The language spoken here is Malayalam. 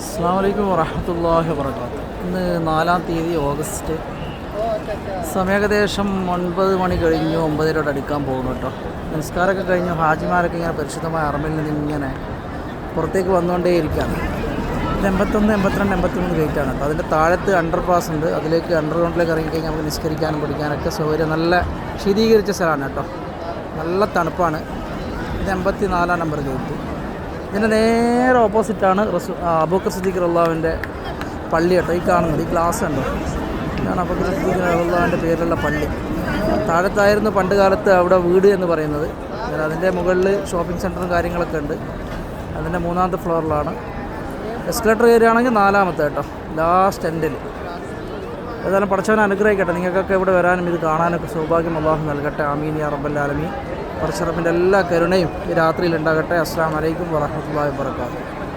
അസ്സാം വലൈക്കും വറഹമത്തല്ലാഹി ഇന്ന് നാലാം തീയതി ഓഗസ്റ്റ്. സമയം ഏകദേശം ഒൻപത് മണി കഴിഞ്ഞു ഒമ്പതിലോട്ട് അടുക്കാൻ പോകുന്നു കേട്ടോ. നിസ്കാരമൊക്കെ കഴിഞ്ഞു ഹാജിമാരൊക്കെ ഇങ്ങനെ പരിശുദ്ധമായ അറമ്പിൽ നിന്ന് ഇങ്ങനെ പുറത്തേക്ക് വന്നുകൊണ്ടേയിരിക്കുകയാണ്. ഇത് എൺപത്തൊന്ന് എൺപത്തിരണ്ട് എൺപത്തിമൂന്ന് ഗേറ്റാണ് അപ്പോൾ അതിന്റെ താഴത്ത് അണ്ടർ പാസ് ഉണ്ട്. അതിലേക്ക് അണ്ടർഗ്രൗണ്ടിലേക്ക് ഇറങ്ങിക്കഴിഞ്ഞാൽ നമുക്ക് നിസ്കരിക്കാനും പഠിക്കാനൊക്കെ സൗകര്യം. നല്ല ശീതീകരിച്ച സ്ഥലമാണ് കേട്ടോ. നല്ല തണുപ്പാണ്. ഇത് എൺപത്തി നാലാം നമ്പർ ഗേറ്റ് ഇതിന്റെ നേരെ ഓപ്പോസിറ്റാണ് റസു അബൂക്കർ സിദ്ദീഖ് അള്ളാഹുവിന്റെ പള്ളി കേട്ടോ. ഈ കാണുന്നത് ഈ ഗ്ലാസ് ഉണ്ടോ ഇതാണ് അബൂക്കർ സിദ്ദീഖ് അള്ളാഹുവിന്റെ പേരിലുള്ള പള്ളി. താഴത്തായിരുന്നു പണ്ട് കാലത്ത് അവിടെ വീട് എന്ന് പറയുന്നത്. അതിന്റെ മുകളിൽ ഷോപ്പിംഗ് സെന്ററും കാര്യങ്ങളൊക്കെ ഉണ്ട്. അതിന്റെ മൂന്നാമത്തെ ഫ്ലോറിലാണ് എസ്കലേറ്റർ കയറുകയാണെങ്കിൽ നാലാമത്തെ കേട്ടോ. ലാസ്റ്റ് എൻഡിൽ ഏതായാലും പഠിച്ചവനെ അനുഗ്രഹിക്കട്ടെ. നിങ്ങൾക്കൊക്കെ ഇവിടെ വരാനും ഇത് കാണാനൊക്കെ സൗഭാഗ്യം അള്ളാഹു നൽകട്ടെ. ആമീൻ യാ റബ്ബല്ലാലമീൻ പടച്ചറപ്പിന്റെ എല്ലാ കരുണയും ഈ രാത്രിയിൽ ഉണ്ടാകട്ടെ. അസ്സാം വലൈക്കും വറഹമുല്ലാ വാബർക്കാത്തു